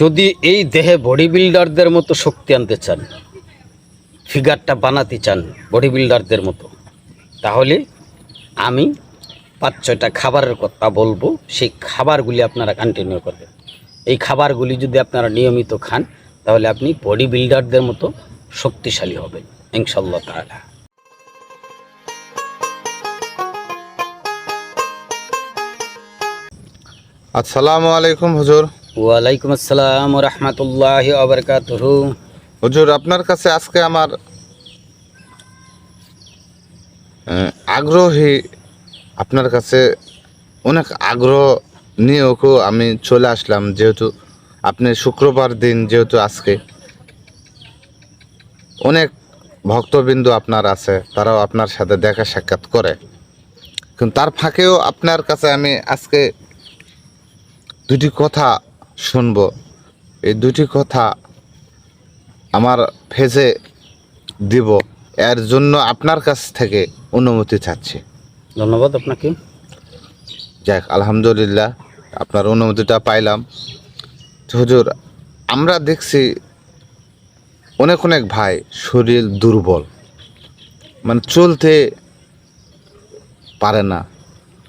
যদি এই দেহে বডি বিল্ডারদের মতো শক্তি আনতে চান ফিগারটা বানাতে চান বডি বিল্ডারদের মতো, তাহলে আমি পাঁচ ছয়টা খাবারের কথা বলব, সেই খাবারগুলি আপনারা কন্টিনিউ করবেন। এই খাবারগুলি যদি আপনারা নিয়মিত খান, তাহলে আপনি বডি বিল্ডারদের মতো শক্তিশালী হবেন ইনশাল্লাহ তাআলা। আসসালামু আলাইকুম হুজুর। ওয়ালাইকুম আসসালাম রহমতুল্লাহ আবরকাতহু হুজুর, আপনার কাছে আজকে আমার আগ্রহী, আপনার কাছে অনেক আগ্রহ নিয়েও আমি চলে আসলাম, যেহেতু আপনি শুক্রবার দিন, যেহেতু আজকে অনেক ভক্তবিন্দু আপনার আছে, তারাও আপনার সাথে দেখা সাক্ষাৎ করে। কিন্তু তার ফাঁকেও আপনার কাছে আমি আজকে দুটি কথা শুনব। এই দুটি কথা আমার ফেজে দিব। এর জন্য আপনার কাছ থেকে অনুমতি চাচ্ছি। ধন্যবাদ আপনাকে। যাক আলহামদুলিল্লাহ আপনার অনুমতিটা পাইলাম। হুজুর আমরা দেখছি অনেক অনেক ভাই শরীর দুর্বল। মানে চলতে পারে না।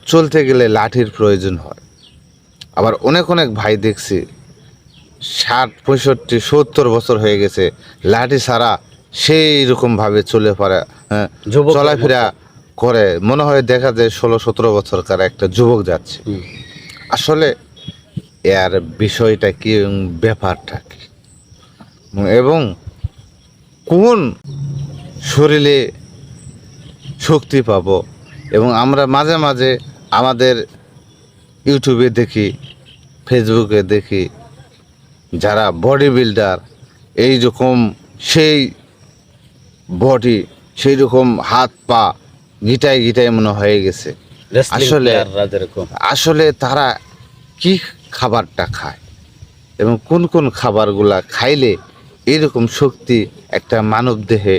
চলতে গেলে লাঠির প্রয়োজন হয়। আবার অনেক অনেক ভাই দেখছি ষাট পঁয়ষট্টি সত্তর বছর হয়ে গেছে লাঠি ছাড়া সেই রকমভাবে চলে পারে হ্যাঁ, চলাফেরা করে। মনে হয় দেখা যায় ষোলো সতেরো বছরকার একটা যুবক যাচ্ছে। আসলে এর বিষয়টা কি ব্যাপারটা কি? এবং কোন শরীরে শক্তি পাব? এবং আমরা মাঝে মাঝে আমাদের ইউটিউবে দেখি ফেসবুকে দেখি যারা বডি বিল্ডার এই রকম সেই বডি সেই রকম হাত পা গিটায় গিটায় মনে হয়ে গেছে। আসলে আসলে তারা কি খাবারটা খায় এবং কোন কোন খাবারগুলা খাইলে এরকম শক্তি একটা মানব দেহে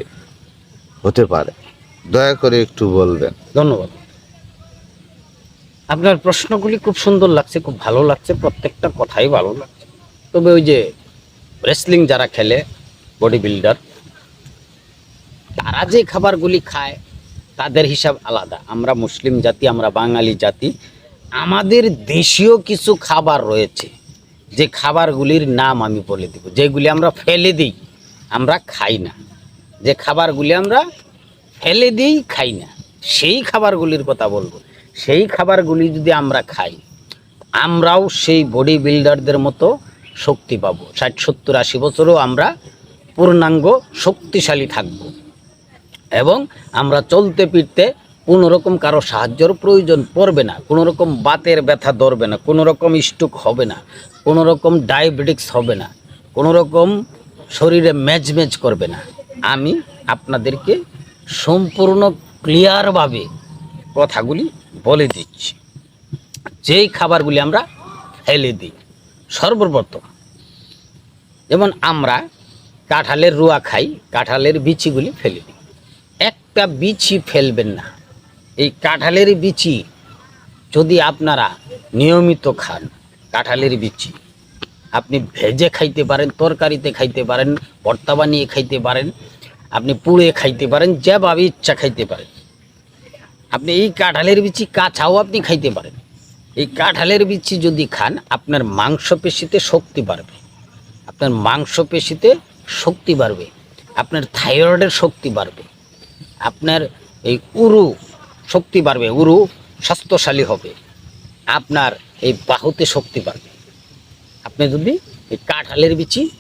হতে পারে। দয়া করে একটু বলবেন। ধন্যবাদ। আপনার প্রশ্নগুলি খুব সুন্দর লাগছে, খুব ভালো লাগছে, প্রত্যেকটা কথাই ভালো লাগছে। তবে ওই যে রেসলিং যারা খেলে বডি বিল্ডার তারা যে খাবারগুলি খায়, তাদের হিসাব আলাদা। আমরা মুসলিম জাতি, আমরা বাঙালি জাতি, আমাদের দেশীয় কিছু খাবার রয়েছে, যে খাবারগুলির নাম আমি বলে দেব। যেগুলি আমরা ফেলে দিই, আমরা খাই না। যে খাবারগুলি আমরা ফেলে দিই, খাই না। সেই খাবারগুলির কথা বলব সেই খাবারগুলি যদি আমরা খাই, আমরাও সেই বডি বিল্ডারদের মতো শক্তি পাবো। ষাট, সত্তর, আশি বছরও আমরা পূর্ণাঙ্গ, শক্তিশালী থাকব। এবং আমরা চলতে ফিরতে কোনো রকম কারও সাহায্যর প্রয়োজন পড়বে না কোনো রকম বাতের ব্যথা ধরবে না কোনো রকম স্ট্রোক হবে না কোনো রকম ডায়াবেটিক্স হবে না কোনো রকম শরীরে ম্যাজমেজ করবে না। আমি আপনাদেরকে সম্পূর্ণ ক্লিয়ারভাবে কথাগুলি বলে দিচ্ছি। যেই খাবারগুলি আমরা ফেলে দিই, সর্বপ্রথম যেমন আমরা কাঁঠালের রুয়া খাই, কাঁঠালের বিচিগুলি ফেলে দিই। একটা বিচি ফেলবেন না। এই কাঁঠালের বিচি যদি আপনারা নিয়মিত খান, কাঁঠালের বিচি, আপনি ভেজে খাইতে পারেন, তরকারিতে খাইতে পারেন, ভর্তা বানিয়ে খাইতে পারেন, আপনি পুড়ে খাইতে পারেন, যেভাবে ইচ্ছা খাইতে পারেন। আপনি এই কাঁঠালের বিচি কাঁচাও আপনি খাইতে পারেন। এই কাঁঠালের বিচি যদি খান, আপনার মাংসপেশিতে শক্তি বাড়বে। আপনার মাংসপেশিতে শক্তি বাড়বে। আপনার থাইরয়েডের শক্তি বাড়বে। আপনার এই উরু শক্তি বাড়বে, উরু স্বাস্থ্যশালী হবে। আপনার এই বাহুতে শক্তি বাড়বে। আপনি যদি এই কাঁঠালের বিচি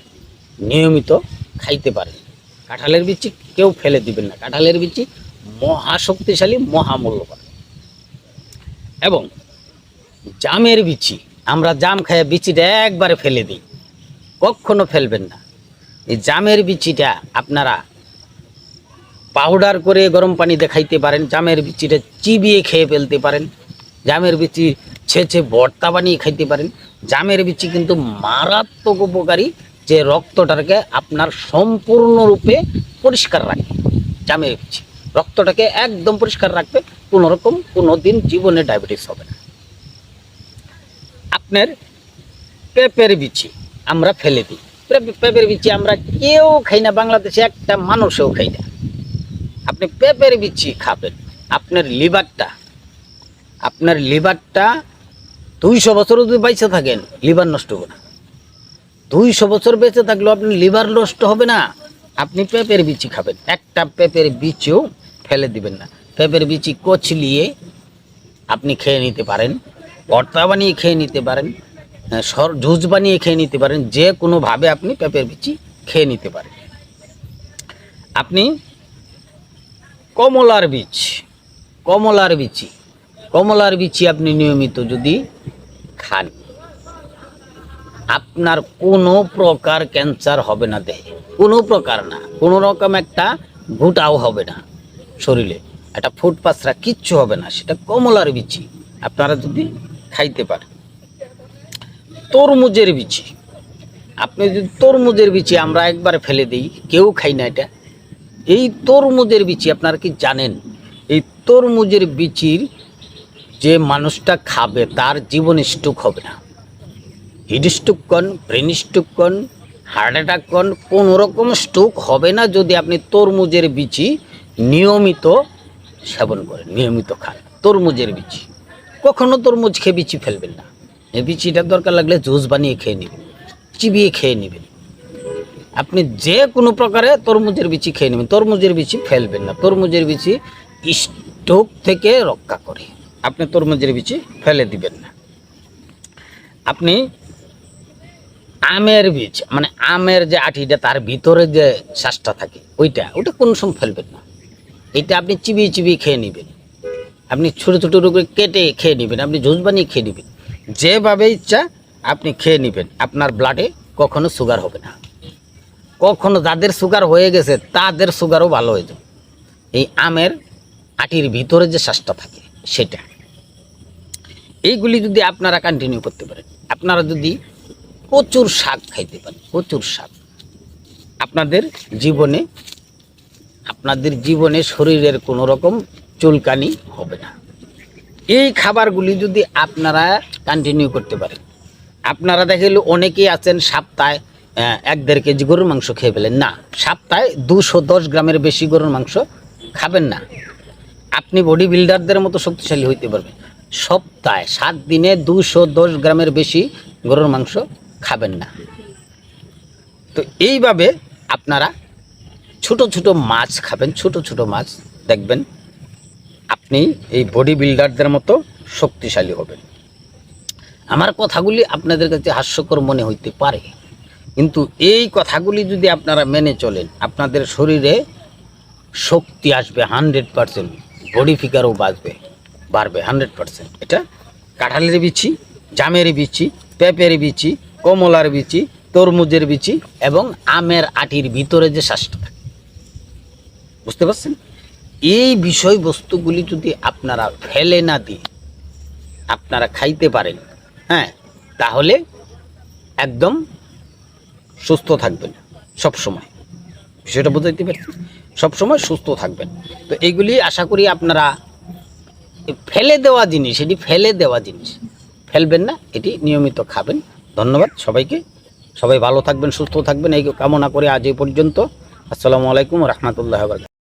নিয়মিত খাইতে পারেন। কাঁঠালের বিচি কেউ ফেলে দিবেন না। কাঁঠালের বিচি মহা শক্তিশালী মহামূল্যবান। এবং জামের বিচি, আমরা জাম খাইয়া বিচিটা একবারে ফেলে দিই। কখনো ফেলবেন না। এই জামের বিচিটা আপনারা পাউডার করে গরম পানিতে খাইতে পারেন, জামের বিচিটা চিবিয়ে খেয়ে ফেলতে পারেন। জামের বিচি ছেঁচে ভর্তা বানিয়ে খাইতে পারেন। জামের বিচি কিন্তু মারাত্মক উপকারী, যে রক্তটাকে আপনার সম্পূর্ণরূপে পরিষ্কার রাখে জামের বিচি। রক্তটাকে একদম পরিষ্কার রাখবে, কোনো রকম কোনো দিন জীবনে ডায়াবেটিস হবে না। আপনার পেঁপের বিচি আমরা ফেলে দিই। পেঁপের বিচি আমরা কেউ খাই না, বাংলাদেশে একটা মানুষও খাই না। আপনি পেঁপের বিচি খাবেন, আপনার লিভারটা আপনার লিভারটা দুইশো বছর যদি বাইসে থাকেন, লিভার নষ্ট হবে না। দুইশো বছর বেঁচে থাকলেও আপনি লিভার নষ্ট হবে না। আপনি পেঁপের বিচি খাবেন। একটা পেঁপের বিচিও ফেলে দিবেন না। পেঁপের বিচি কচলিয়ে আপনি খেয়ে নিতে পারেন, ভর্তা বানিয়ে খেয়ে নিতে পারেন সর জুস বানিয়ে খেয়ে নিতে পারেন, যে কোনোভাবে আপনি পেঁপের বিচি খেয়ে নিতে পারেন। আপনি কমলার বীজ, কমলার বিচি কমলার বিচি আপনি নিয়মিত যদি খান, আপনার কোনো প্রকার ক্যান্সার হবে না দেহে। কোনো প্রকার না, কোনো রকম একটা ঘুটাও হবে না। শরীরে। একটা ফুট পাসরা কিচ্ছু হবে না, সেটা কমলার বিচি। আপনারা যদি খাইতে পারেন। তরমুজের বিচি। আপনি যদি তরমুজের বিচি আমরা একবার ফেলে দিই, কেউ খাই না এটা। এই তরমুজের বিচি আপনারা কি জানেন? এই তরমুজের বিচির যে মানুষটা খাবে, তার জীবন স্ট্রোক হবে না। হিট স্ট্রোক কন, ব্রেন স্ট্রোক কন, হার্ট অ্যাটাক কন, কোনো রকম স্ট্রোক হবে না যদি আপনি তরমুজের বিচি নিয়মিত সেবন করেন নিয়মিত খান তরমুজের বিচি। কখনো তরমুজ খেয়ে বিচি ফেলবেন না। এই বিচিটার দরকার লাগলে জুস বানিয়ে খেয়ে নেবেন, চিবিয়ে খেয়ে নেবেন। আপনি যে কোনো প্রকারে তরমুজের বিচি খেয়ে নেবেন। তরমুজের বিচি ফেলবেন না। তরমুজের বিচি স্টোক থেকে রক্ষা করে। আপনি তরমুজের বিচি ফেলে দিবেন না। আপনি আমের বীজ মানে আমের যে আঠিটা তার ভিতরে যে শ্বাসটা থাকে, ওইটা ওটা কোন সময় ফেলবেন না। এটা আপনি চিবিয়ে চিবিয়ে খেয়ে নেবেন। আপনি ছোটো ছোটো করে কেটে খেয়ে নেবেন, আপনি জুস বানিয়ে খেয়ে নেবেন। যেভাবে ইচ্ছা আপনি খেয়ে নেবেন। আপনার ব্লাডে কখনো সুগার হবে না। কখনো যাদের সুগার হয়ে গেছে, তাদের সুগারও ভালো হয়ে যাবে। এই আমের আটির ভিতরে যে শ্বাসটা থাকে, সেটা। এইগুলি যদি আপনারা কন্টিনিউ করতে পারেন, আপনারা যদি প্রচুর শাক খাইতে পারেন, প্রচুর শাক, আপনাদের জীবনে আপনাদের জীবনে শরীরের কোনো রকম চুলকানি হবে না। এই খাবারগুলি যদি আপনারা কন্টিনিউ করতে পারেন, আপনারা দেখেন অনেকেই আছেন সপ্তাহে এক দেড় কেজি গরুর মাংস খেয়ে ফেলেন। না, সপ্তাহে দুশো দশ গ্রামের বেশি গরুর মাংস খাবেন না। আপনি বডি বিল্ডারদের মতো শক্তিশালী হইতে পারবেন। সপ্তাহে সাত দিনে দুশো দশ গ্রামের বেশি গরুর মাংস খাবেন না। তো এইভাবে আপনারা ছোট ছোট মাছ খাবেন, ছোট ছোট মাছ, দেখবেন আপনি এই বডি বিল্ডারদের মতো শক্তিশালী হবেন। আমার কথাগুলি আপনাদের কাছে হাস্যকর মনে হইতে পারে, কিন্তু এই কথাগুলি যদি আপনারা মেনে চলেন, আপনাদের শরীরে শক্তি আসবে হান্ড্রেড পারসেন্ট বডি ফিগারও বাঁচবে বাড়বে হান্ড্রেড পারসেন্ট। এটা কাঁঠালের বিচি, জামের বিচি, পেঁপের বিচি, কমলার বিচি, তরমুজের বিচি এবং আমের আটির ভিতরে যে শ্বাসটা থাকে। বুঝতে পারছেন? এই বিষয়বস্তুগুলি যদি আপনারা ফেলে না দিয়ে আপনারা খাইতে পারেন হ্যাঁ তাহলে একদম সুস্থ থাকবেন সব সময় বিষয়টা বোঝাইতে পারছি সবসময় সুস্থ থাকবেন। তো এইগুলি আশা করি আপনারা ফেলে দেওয়া জিনিস, এটি ফেলে দেওয়া জিনিস। ফেলবেন না, এটি নিয়মিত খাবেন। ধন্যবাদ সবাইকে। সবাই ভালো থাকবেন, সুস্থ থাকবেন। এই কামনা করে আজ এই পর্যন্ত। আসসালামু আলাইকুম রহমতুল্লাহ